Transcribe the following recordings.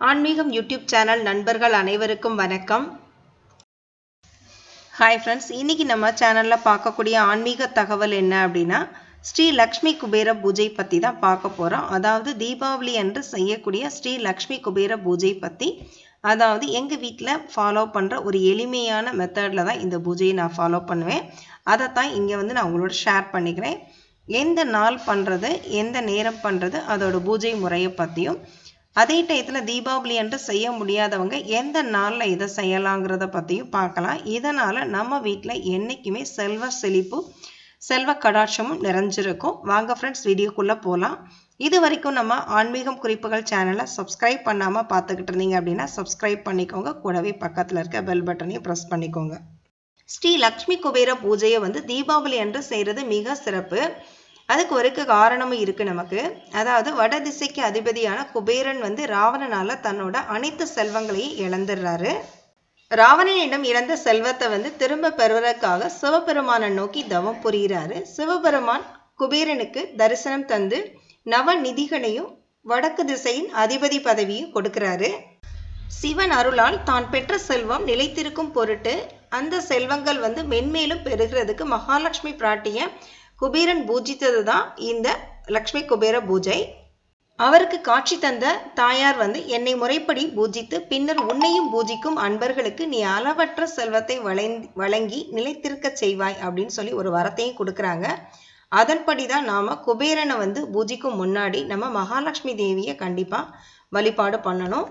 ஆன்மீகம் YouTube channel நண்பர்கள் அனைவருக்கும் வணக்கம். ஹாய் ஃப்ரெண்ட்ஸ் இன்னைக்கு நம்ம சேனலில் பார்க்கக்கூடிய ஆன்மீக தகவல் என்ன அப்படின்னா ஸ்ரீ லக்ஷ்மி குபேர பூஜை பற்றி தான் பார்க்க போகிறோம் அதாவது தீபாவளி அன்று செய்யக்கூடிய ஸ்ரீ லக்ஷ்மி குபேர பூஜை பற்றி அதாவது எங்கள் வீட்டில் ஃபாலோ பண்ணுற ஒரு எளிமையான மெத்தடில் தான் இந்த பூஜையை நான் ஃபாலோ பண்ணுவேன். அதை தான் இங்கே வந்து நான் உங்களோட ஷேர் பண்ணிக்கிறேன். எந்த நாள் பண்ணுறது எந்த நேரம் பண்ணுறது அதோட பூஜை முறையை பற்றியும் அதே டயத்தில் தீபாவளி அன்று செய்ய முடியாதவங்க எந்த நாளில் இதை செய்யலாங்கிறத பற்றியும் பார்க்கலாம். இதனால் நம்ம வீட்டில் என்றைக்குமே செல்வ செழிப்பு செல்வ கடாட்சமும் நிறைஞ்சிருக்கும். வாங்க ஃப்ரெண்ட்ஸ் வீடியோக்குள்ளே போகலாம் இது வரைக்கும் நம்ம ஆன்மீகம் குறிப்புகள் சேனலை சப்ஸ்கிரைப் பண்ணாமல் பார்த்துக்கிட்டு இருந்தீங்க அப்படின்னா சப்ஸ்கிரைப் பண்ணிக்கோங்க. கூடவே பக்கத்தில் இருக்க பெல் பட்டனையும் ப்ரெஸ் பண்ணிக்கோங்க. ஸ்ரீ லக்ஷ்மி குபேர பூஜையை வந்து தீபாவளி அன்று செய்கிறது மிக சிறப்பு. அதுக்கு ஒரு காரணமும் இருக்குது நமக்கு. அதாவது வட திசைக்கு அதிபதியான குபேரன் வந்து ராவணனால் தன்னோட அனைத்து செல்வங்களையும் இழந்துடுறாரு ராவணனிடம் இழந்த செல்வத்தை வந்து திரும்ப பெறுவதற்காக சிவபெருமானை நோக்கி தவம் புரிகிறாரு. சிவபெருமான் குபேரனுக்கு தரிசனம் தந்து நவ நிதிகளையும் வடக்கு திசையின் அதிபதி பதவியும் கொடுக்கிறாரு. சிவன் அருளால் தான் பெற்ற செல்வம் நிலைத்திருக்கும் பொருட்டு அந்த செல்வங்கள் வந்து மென்மேலும் பெறுகிறதுக்கு மகாலட்சுமி பிராட்டிய குபேரன் பூஜித்தது தான் இந்த லக்ஷ்மி குபேர பூஜை. அவருக்கு காட்சி தந்த தாயார் வந்து என்னை முறைப்படி பூஜித்து பின்னர் உன்னையும் பூஜிக்கும் அன்பர்களுக்கு நீ அளவற்ற செல்வத்தை வழங்கி நிலைத்திருக்க செய்வாய் அப்படின்னு சொல்லி ஒரு வரத்தையும் கொடுக்குறாங்க. அதன்படி தான் நாம் குபேரனை வந்து பூஜிக்கும் முன்னாடி நம்ம மகாலட்சுமி தேவியை கண்டிப்பாக வழிபாடு பண்ணணும்.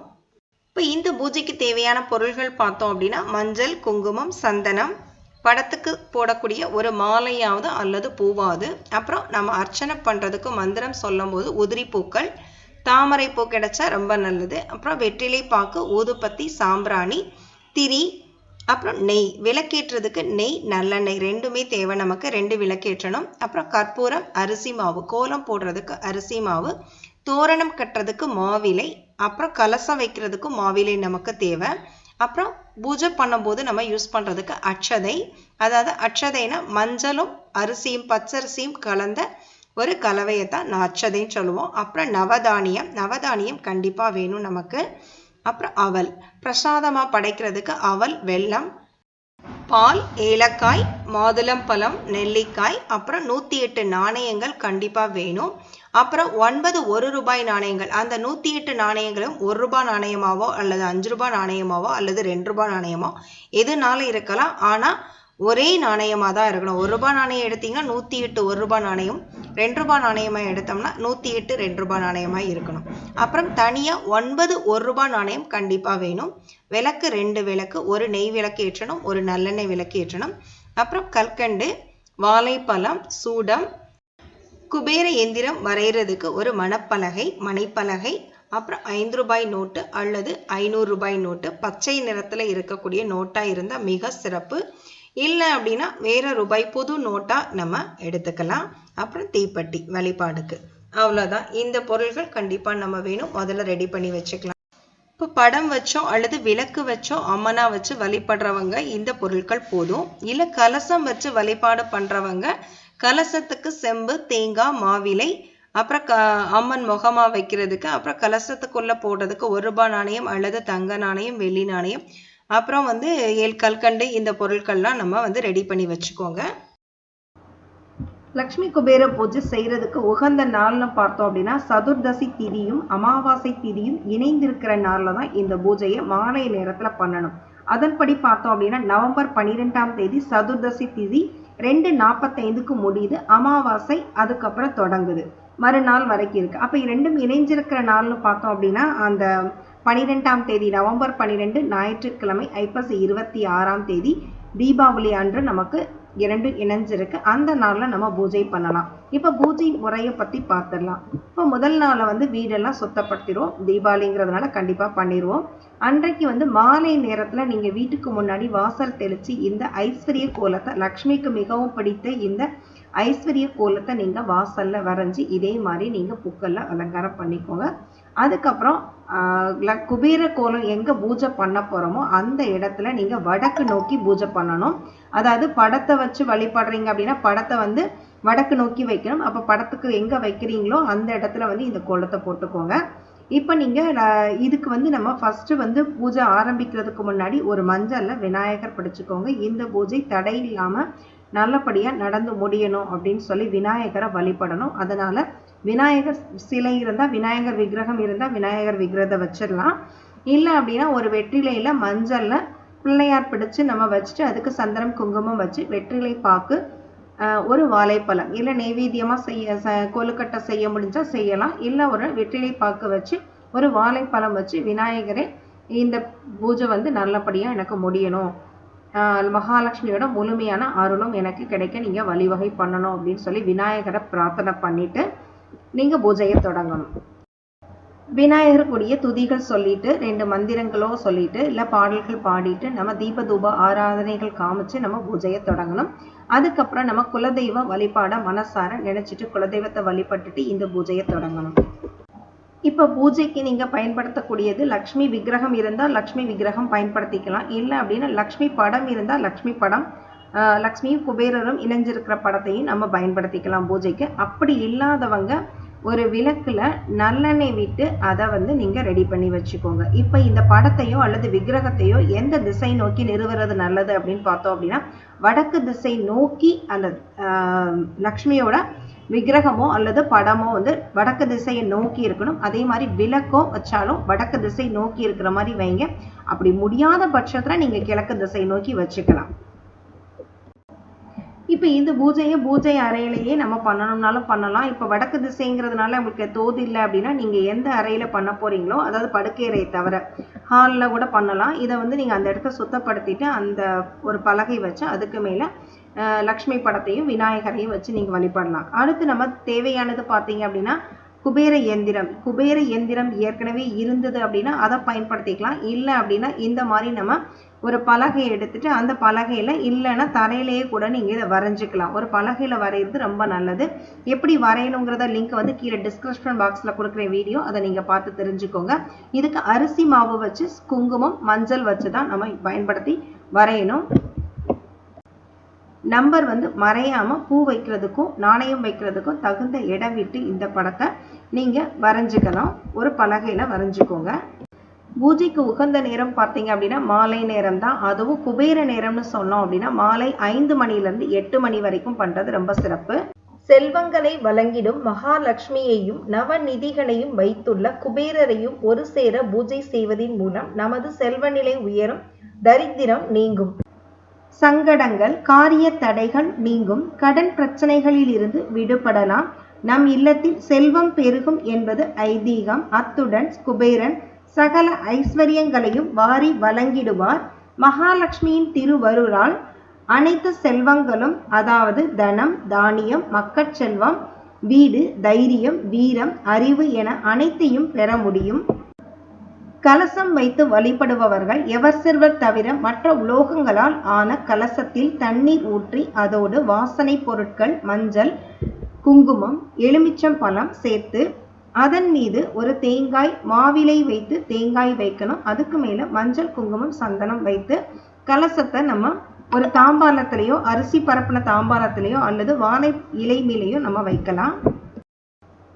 இப்போ இந்த பூஜைக்கு தேவையான பொருள்கள் பார்த்தோம் அப்படின்னா மஞ்சள் குங்குமம் சந்தனம் படத்துக்கு போடக்கூடிய ஒரு மாலையாவது அல்லது பூவாவது. அப்புறம் நம்ம அர்ச்சனை பண்ணுறதுக்கு மந்திரம் சொல்லும் போது உதிரி பூக்கள் தாமரை பூ கிடைச்சா ரொம்ப நல்லது. அப்புறம் வெற்றிலை பாக்கு ஊதுபத்தி சாம்பிராணி திரி அப்புறம் நெய். விளக்கேற்றுறதுக்கு நெய் நல்லெண்ணெய் ரெண்டுமே தேவை. நமக்கு ரெண்டு விளக்கேற்றணும். அப்புறம் கற்பூரம் அரிசி மாவு கோலம் போடுறதுக்கு அரிசி மாவு தோரணம் கட்டுறதுக்கு மாவிலை அப்புறம் கலசம் வைக்கிறதுக்கு மாவிலை நமக்கு தேவை. அப்புறம் பூஜை பண்ணும்போது நம்ம யூஸ் பண்ணுறதுக்கு அட்சதை அதாவது அட்சதைனா மஞ்சளும் அரிசியும் பச்சரிசியும் கலந்த ஒரு கலவையை தான் நான் அச்சதைன்னு சொல்லுவோம். அப்புறம் நவதானியம் நவதானியம் கண்டிப்பாக வேணும் நமக்கு. அப்புறம் அவல். பிரசாதமாக படைக்கிறதுக்கு அவல் வெல்லம் பால் ஏலக்காய் மாதுளம்பழம் நெல்லிக்காய் அப்புறம் நூற்றி எட்டு நாணயங்கள் கண்டிப்பாக வேணும். அப்புறம் ஒன்பது ஒரு ரூபாய் நாணயங்கள். அந்த நூற்றி எட்டு நாணயங்களும் ஒரு ரூபாய் நாணயமாவோ அல்லது அஞ்சு ரூபாய் நாணயமாவோ அல்லது ரெண்டு ரூபாய் நாணயமோ எதுனாலும் இருக்கலாம். ஆனால் ஒரே நாணயமாக தான் இருக்கணும். ஒரு ரூபாய் நாணயம் எடுத்தீங்கன்னா நூற்றி எட்டு ஒரு ரூபாய் நாணயம். ரெண்டு ரூபாய் நாணயமாக எடுத்தோம்னா நூற்றி எட்டு ரெண்டு ரூபாய் நாணயமாக இருக்கணும். அப்புறம் தனியாக ஒன்பது ஒரு ரூபாய் நாணயம் கண்டிப்பாக வேணும். விளக்கு ரெண்டு விளக்கு ஒரு நெய் விளக்கு ஏற்றணும் ஒரு நல்லெண்ணெய் விளக்கு ஏற்றணும். அப்புறம் கற்கண்டு வாழைப்பழம் சூடம் குபேர எந்திரம் வரைகிறதுக்கு ஒரு மணப்பலகை மனைப்பலகை அப்புறம் ஐந்து ரூபாய் நோட்டு அல்லது ஐநூறு ரூபாய் நோட்டு. பச்சை நிறத்தில் இருக்கக்கூடிய நோட்டாக இருந்தால் மிக சிறப்பு. இல்லை அப்படின்னா வேற ரூபாய் புது நோட்டாக நம்ம எடுத்துக்கலாம். அப்புறம் தீப்பெட்டி வழிபாடுக்கு. அவ்வளோதான் இந்த பொருள்கள் கண்டிப்பாக நம்ம வேணும். முதல்ல ரெடி பண்ணி வச்சுக்கலாம். இப்போ படம் வச்சோ அல்லது விளக்கு வச்சோ அம்மனா வச்சு வழிபடுறவங்க இந்த பொருட்கள் போதும். இல்லை கலசம் வச்சு வழிபாடு பண்ணுறவங்க கலசத்துக்கு செம்பு தேங்காய் மாவிலை அப்புறம் க அம்மன் முகமா வைக்கிறதுக்கு அப்புறம் கலசத்துக்குள்ளே போடுறதுக்கு ஒரு ரூபாய் நாணயம் அல்லது தங்க நாணயம் வெள்ளி நாணயம் அப்புறம் வந்து ஏழு கல்கண்டு இந்த பொருட்கள்லாம் நம்ம வந்து ரெடி பண்ணி வச்சுக்கோங்க. லக்ஷ்மி குபேர பூஜை செய்யறதுக்கு உகந்த நாள்னு பார்த்தோம் அப்படின்னா சதுர்தசி திதியும் அமாவாசை திதியும் இணைந்திருக்கிற நாளில் தான் இந்த பூஜையை மாலை நேரத்தில் பண்ணணும். அதன்படி பார்த்தோம் அப்படின்னா நவம்பர் பன்னிரெண்டாம் தேதி சதுர்தசி திதி ரெண்டு நாற்பத்தைந்துக்கு முடியுது. அமாவாசை அதுக்கப்புறம் தொடங்குது. மறுநாள் வரைக்கும் இருக்கு. அப்போ ரெண்டும் இணைஞ்சிருக்கிற நாள்னு பார்த்தோம் அப்படின்னா அந்த பனிரெண்டாம் தேதி நவம்பர் பன்னிரெண்டு ஞாயிற்றுக்கிழமை ஐப்பசி இருபத்தி ஆறாம் தேதி தீபாவளி அன்று நமக்கு இரண்டு இணைஞ்சிருக்கு. அந்த நாளில் நம்ம பூஜை பண்ணலாம். இப்போ பூஜை முறையை பற்றி பார்த்துடலாம் இப்போ முதல் நாளில் வந்து வீடெல்லாம் சுத்தப்படுத்திடுவோம். தீபாவளிங்கிறதுனால கண்டிப்பாக பண்ணிடுவோம். அன்றைக்கு வந்து மாலை நேரத்தில் நீங்கள் வீட்டுக்கு முன்னாடி வாசல் தெளித்து இந்த ஐஸ்வர்ய கோலத்தை லக்ஷ்மிக்கு மிகவும் பிடித்த இந்த ஐஸ்வர்ய கோலத்தை நீங்கள் வாசலில் வரைஞ்சி இதே மாதிரி நீங்கள் பூக்கள்ல அலங்காரம் பண்ணிக்கோங்க. அதுக்கப்புறம் குபேர கோலம் எங்கே பூஜை பண்ண போகிறோமோ அந்த இடத்துல நீங்கள் வடக்கு நோக்கி பூஜை பண்ணணும். அதாவது படத்தை வச்சு வழிபடுறீங்க அப்படின்னா படத்தை வந்து வடக்கு நோக்கி வைக்கணும். அப்போ படத்துக்கு எங்கே வைக்கிறீங்களோ அந்த இடத்துல வந்து இந்த கோலத்தை போட்டுக்கோங்க. இப்போ நீங்கள் இதுக்கு வந்து நம்ம ஃபஸ்ட்டு வந்து பூஜை ஆரம்பிக்கிறதுக்கு முன்னாடி ஒரு மஞ்சளில் விநாயகர் படிச்சுக்கோங்க. இந்த பூஜை தடை இல்லாமல் நல்லபடியாக நடந்து முடியணும் அப்படின்னு சொல்லி விநாயகரை வழிபடணும். அதனால் விநாயகர் சிலை இருந்தால் விநாயகர் விக்கிரகம் இருந்தால் விநாயகர் விக்கிரகத்தை வச்சிடலாம். இல்லை அப்படின்னா ஒரு வெற்றிலையில் மஞ்சளில் பிள்ளையார் பிடிச்சு நம்ம வச்சுட்டு அதுக்கு சந்தனம் குங்குமம் வச்சு வெற்றிலை பாக்கு ஒரு வாழைப்பழம். இல்லை நெய்வேத்தியமாக செய்ய ச கொழுக்கட்டை செய்ய முடிஞ்சால் செய்யலாம். இல்லை ஒரு வெற்றிலை பாக்கு வச்சு ஒரு வாழைப்பழம் வச்சு விநாயகரே இந்த பூஜை வந்து நல்லபடியாக எனக்கு முடியணும். மகாலட்சுமியோட முழுமையான அருளும் எனக்கு கிடைக்க நீங்கள் வழிவகை பண்ணணும் அப்படின்னு சொல்லி விநாயகரை பிரார்த்தனை பண்ணிவிட்டு நீங்கள் பூஜையை தொடங்கணும். விநாயகருக்குரிய துதிகள் சொல்லிட்டு ரெண்டு மந்திரங்களோ சொல்லிட்டு இல்லை பாடல்கள் பாடிட்டு நம்ம தீப தூப ஆராதனைகள் காமிச்சு நம்ம பூஜையை தொடங்கணும். அதுக்கப்புறம் நம்ம குலதெய்வ வழிபாட மனசார நினைச்சிட்டு குலதெய்வத்தை வழிபட்டுட்டு இந்த பூஜையை தொடங்கணும். இப்போ பூஜைக்கு நீங்கள் பயன்படுத்தக்கூடியது லக்ஷ்மி விக்கிரகம் இருந்தால் லக்ஷ்மி விக்கிரகம் பயன்படுத்திக்கலாம். இல்லை அப்படின்னா லக்ஷ்மி படம் இருந்தால் லக்ஷ்மி படம். லக்ஷ்மியும் குபேரரும் இணைஞ்சிருக்கிற படத்தையும் நம்ம பயன்படுத்திக்கலாம் பூஜைக்கு. அப்படி இல்லாதவங்க ஒரு விளக்குல நல்லெண்ணெய் விட்டு அதை வந்து நீங்க ரெடி பண்ணி வச்சுக்கோங்க. இப்போ இந்த படத்தையோ அல்லது விக்கிரகத்தையோ எந்த திசை நோக்கி நிறுவுறது நல்லது அப்படின்னு பார்த்தோம் அப்படின்னா வடக்கு திசை நோக்கி அந்த லக்ஷ்மியோட விக்கிரகமோ அல்லது படமோ வந்து வடக்கு திசையை நோக்கி இருக்கணும். அதே மாதிரி விளக்கோ வச்சாலும் வடக்கு திசை நோக்கி இருக்கிற மாதிரி வைங்க. அப்படி முடியாத பட்சத்தில் நீங்கள் கிழக்கு திசை நோக்கி வச்சுக்கலாம். இப்போ இந்த பூஜையை பூஜை அறையிலேயே நம்ம பண்ணணும்னாலும் பண்ணலாம். இப்போ வடக்கு திசைங்கிறதுனால உங்களுக்கு தோது இல்லை அப்படின்னா நீங்கள் எந்த அறையில் பண்ண போகிறீங்களோ அதாவது படுக்கை அறையை தவிர ஹாலில் கூட பண்ணலாம். இதை வந்து நீங்கள் அந்த இடத்த சுத்தப்படுத்திட்டு அந்த ஒரு பலகை வச்சு அதுக்கு மேலே லக்ஷ்மி படத்தையும் விநாயகரையும் வச்சு நீங்கள் வழிபடலாம். அடுத்து நம்ம தேவையானது பார்த்தீங்க அப்படின்னா குபேர எந்திரம் குபேர எந்திரம் ஏற்கனவே இருந்தது அப்படின்னா அதை பயன்படுத்திக்கலாம். இல்லை அப்படின்னா இந்த மாதிரி நம்ம ஒரு பலகை எடுத்துட்டு அந்த பலகையில் இல்லைன்னா தரையிலேயே கூட நீங்கள் இதை வரைஞ்சிக்கலாம். ஒரு பலகையில் வரைகிறது ரொம்ப நல்லது. எப்படி வரையணுங்கிறத லிங்க் வந்து கீழே டிஸ்கிரிப்ஷன் பாக்ஸில் கொடுக்குற வீடியோ அதை நீங்கள் பார்த்து தெரிஞ்சுக்கோங்க. இதுக்கு அரிசி மாவு வச்சு குங்குமம் மஞ்சள் வச்சு தான் நம்ம பயன்படுத்தி வரையணும். நம்பர் வந்து மறையாமல் பூ வைக்கிறதுக்கும் நாணயம் வைக்கிறதுக்கும் தகுந்த இடம் விட்டு இந்த படத்தை நீங்கள் வரைஞ்சிக்கலாம். ஒரு பலகையில் வரைஞ்சிக்கோங்க. பூஜைக்கு உகந்த நேரம் பார்த்தீங்க அப்படின்னா மாலை நேரம் தான் அதுவும் குபேர நேரம்னு சொன்னோம் அப்படின்னா மாலை ஐந்து மணிலேருந்து எட்டு மணி வரைக்கும் பண்ணுறது ரொம்ப சிறப்பு. செல்வங்களை வழங்கிடும் மகாலட்சுமியையும் நவநிதிகளையும் வைத்துள்ள குபேரரையும் ஒரு சேர பூஜை செய்வதின் மூலம் நமது செல்வநிலை உயரும் தரித்திரம் நீங்கும். சங்கடங்கள் காரிய தடைகள் நீங்கும். கடன் பிரச்சனைகளில் இருந்து விடுபடலாம். நம் இல்லத்தில் செல்வம் பெருகும் என்பது ஐதீகம். அத்துடன் குபேரன் சகல ஐஸ்வர்யங்களையும் வாரி வழங்கிடுவார். மகாலட்சுமியின் திருவருளால் அனைத்து செல்வங்களும் அதாவது தனம் தானியம் மக்கட்செல்வம் வீடு தைரியம் வீரம் அறிவு என அனைத்தையும் பெற முடியும். கலசம் வைத்து வழிபடுபவர்கள் எவர் சிறுவர் தவிர மற்ற உலோகங்களால் ஆன கலசத்தில் தண்ணீர் ஊற்றி அதோடு வாசனை பொருட்கள் மஞ்சள் குங்குமம் எலுமிச்சம் பழம் சேர்த்து அதன் மீது ஒரு தேங்காய் மாவிலை வைத்து தேங்காய் வைக்கணும். அதுக்கு மேல மஞ்சள் குங்குமம் சந்தனம் வைத்து கலசத்தை நம்ம ஒரு தாம்பாலத்திலையோ அரிசி பரப்பின தாம்பாலத்திலையோ அல்லது வாழை இலை மேலேயோ நம்ம வைக்கலாம்.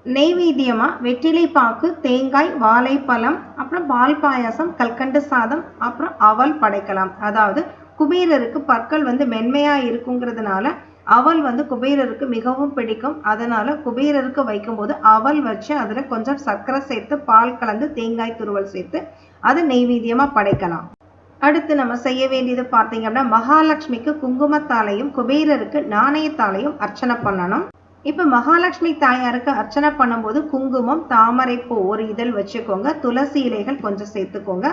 நெய்வேத்தியமாக வெற்றிலை பாக்கு தேங்காய் வாழைப்பழம் அப்புறம் பால் பாயாசம் கல்கண்டு சாதம் அப்புறம் அவல் படைக்கலாம். அதாவது குபேரருக்கு பற்கள் வந்து மென்மையாக இருக்குங்கிறதுனால அவல் வந்து குபேரருக்கு மிகவும் பிடிக்கும். அதனால குபேரருக்கு வைக்கும்போது அவல் வச்சு அதில் கொஞ்சம் சர்க்கரை சேர்த்து பால் கலந்து தேங்காய் துருவல் சேர்த்து அதை நெய்வேத்தியமாக படைக்கலாம். அடுத்து நம்ம செய்ய வேண்டியது பார்த்தீங்க அப்படின்னா மகாலட்சுமிக்கு குங்குமத்தாலையும் குபேரருக்கு நாணயத்தாலையும் அர்ச்சனை பண்ணணும். இப்போ மகாலட்சுமி தாயாருக்கு அர்ச்சனை பண்ணும்போது குங்குமம் தாமரைப்பூ ஒரு இதழ் வச்சுக்கோங்க. துளசி இலைகள் கொஞ்சம் சேர்த்துக்கோங்க.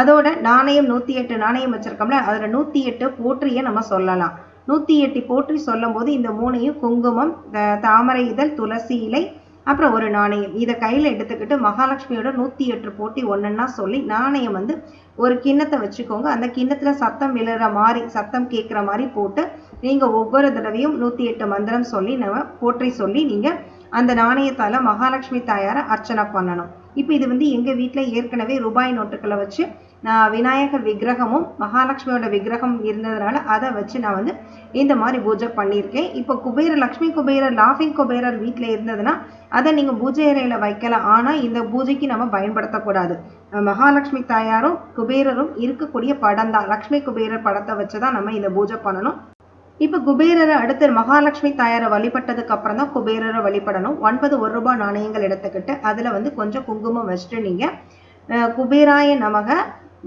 அதோட நாணயம் நூற்றி எட்டு நாணயம் வச்சிருக்கோம்ல அதில் நூற்றி எட்டு போற்றியை நம்ம சொல்லலாம். நூற்றி எட்டு போற்றி சொல்லும் போது இந்த மூணையும் குங்குமம் தாமரை இதழ் துளசி இலை அப்புறம் ஒரு நாணயம். இதை கையில் எடுத்துக்கிட்டு மகாலட்சுமியோட நூற்றி எட்டு போட்டி ஒன்றுன்னா சொல்லி நாணயம் வந்து ஒரு கிண்ணத்தை வச்சுக்கோங்க. அந்த கிண்ணத்தில் சத்தம் விழுற மாதிரி சத்தம் கேட்குற மாதிரி போட்டு நீங்கள் ஒவ்வொரு தடவையும் நூற்றி எட்டு மந்திரம் சொல்லி நம்ம போற்றி சொல்லி நீங்கள் அந்த நாணயத்தால் மகாலட்சுமி தாயாரை அர்ச்சனை பண்ணணும். இப்போ இது வந்து எங்கள் வீட்டில் ஏற்கனவே ரூபாய் நோட்டுகளை வச்சு விநாயகர் விக்கிரகமும் மகாலட்சுமியோட விக்கிரகம் இருந்ததுனால அதை வச்சு நான் வந்து இந்த மாதிரி பூஜை பண்ணியிருக்கேன். இப்போ குபேர லக்ஷ்மி குபேரர் லாஃபிங் குபேரர் வீட்டில் இருந்ததுன்னா அதை நீங்கள் பூஜை அறையில் வைக்கலாம். ஆனால் இந்த பூஜைக்கு நம்ம பயன்படுத்தக்கூடாது. மகாலட்சுமி தாயாரும் குபேரரும் இருக்கக்கூடிய படம் தான். லக்ஷ்மி குபேரர் படத்தை வச்சு தான் நம்ம இந்த பூஜை பண்ணணும். இப்போ குபேரரை அடுத்து மகாலட்சுமி தாயாரை வழிபட்டதுக்கு அப்புறம் தான் குபேரரை வழிபடணும். ஒன்பது ஒரு ரூபாய் நாணயங்கள் எடுத்துக்கிட்டு அதில் வந்து கொஞ்சம் குங்குமம் வச்சுட்டு நீங்கள் குபேராய நமக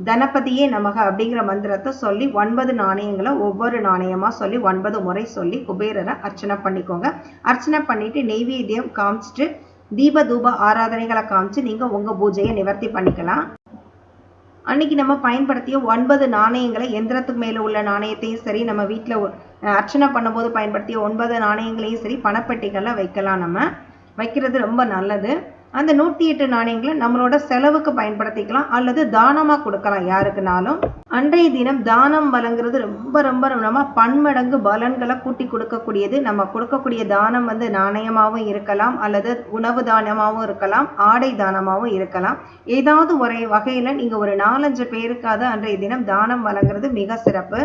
தனபதியே நமக அப்படிங்கிற மந்திரத்தை சொல்லி ஒன்பது நாணயங்களை ஒவ்வொரு நாணயமாக சொல்லி ஒன்பது முறை சொல்லி குபேரரை அர்ச்சனை பண்ணிக்கோங்க. அர்ச்சனை பண்ணிட்டு நெய்வேத்தியம் காமிச்சிட்டு தீப தூப ஆராதனைகளை காமிச்சு நீங்கள் உங்கள் பூஜையை நிவர்த்தி பண்ணிக்கலாம். அன்னைக்கு நம்ம பயன்படுத்திய ஒன்பது நாணயங்களை எந்திரத்துக்கு மேலே உள்ள நாணயத்தையும் சரி நம்ம வீட்டில் அர்ச்சனை பண்ணும்போது பயன்படுத்திய ஒன்பது நாணயங்களையும் சரி பணப்பெட்டிகளில் வைக்கலாம் நம்ம. வைக்கிறது ரொம்ப நல்லது. அந்த நூற்றி எட்டு நாணயங்களை நம்மளோட செலவுக்கு பயன்படுத்திக்கலாம் அல்லது தானமாக கொடுக்கலாம் யாருக்குனாலும். அன்றைய தினம் தானம் வழங்குறது ரொம்ப ரொம்ப நம்ம பன்மடங்கு பலன்களை கூட்டி கொடுக்கக்கூடியது. நம்ம கொடுக்கக்கூடிய தானம் வந்து நாணயமாகவும் இருக்கலாம் அல்லது உணவு தானமாகவும் இருக்கலாம் ஆடை தானமாகவும் இருக்கலாம். ஏதாவது ஒரு வகையில நீங்க ஒரு நாலஞ்சு பேருக்காவது அன்றைய தினம் தானம் வழங்குறது மிக சிறப்பு.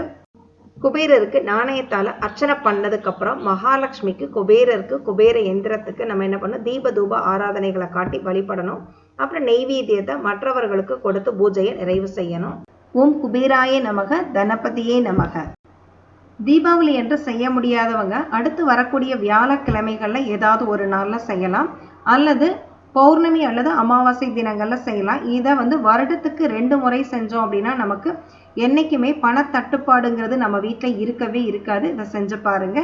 குபேரருக்கு நாணயத்தால அர்ச்சனை பண்ணதுக்கு அப்புறம் மகாலட்சுமிக்கு குபேரருக்கு குபேர எந்திரத்துக்கு நம்ம என்ன பண்ணணும்? தீப தூப ஆராதனைகளை காட்டி வழிபடணும். அப்புறம் நெய்வேத்தியத்தை மற்றவர்களுக்கு கொடுத்து பூஜையை நிறைவு செய்யணும். ஓம் குபேராய நமக தனபதியே நமக. தீபாவளி என்று செய்ய முடியாதவங்க அடுத்து வரக்கூடிய வியாழக்கிழமைகள்ல ஏதாவது ஒரு நாள்ல செய்யலாம். அல்லது பௌர்ணமி அல்லது அமாவாசை தினங்களில் செய்யலாம். இதை வந்து வருடத்துக்கு ரெண்டு முறை செஞ்சோம் அப்படின்னா நமக்கு என்னைக்குமே பணத்தட்டுப்பாடுங்கிறது நம்ம வீட்டில் இருக்கவே இருக்காது. இதை செஞ்சு பாருங்க.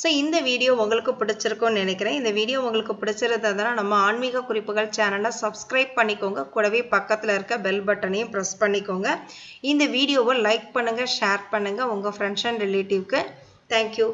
ஸோ இந்த வீடியோ உங்களுக்கு பிடிச்சிருக்கும்னு நினைக்கிறேன். இந்த வீடியோ உங்களுக்கு பிடிச்சிருந்ததுன்னா நம்ம ஆன்மீக குறிப்புகள் சேனலை சப்ஸ்கிரைப் பண்ணிக்கோங்க. கூடவே பக்கத்தில் இருக்க பெல் பட்டனையும் ப்ரெஸ் பண்ணிக்கோங்க. இந்த வீடியோவை லைக் பண்ணுங்கள் ஷேர் பண்ணுங்கள் உங்கள் ஃப்ரெண்ட்ஸ் அண்ட் ரிலேட்டிவ்க்கு தேங்க்யூ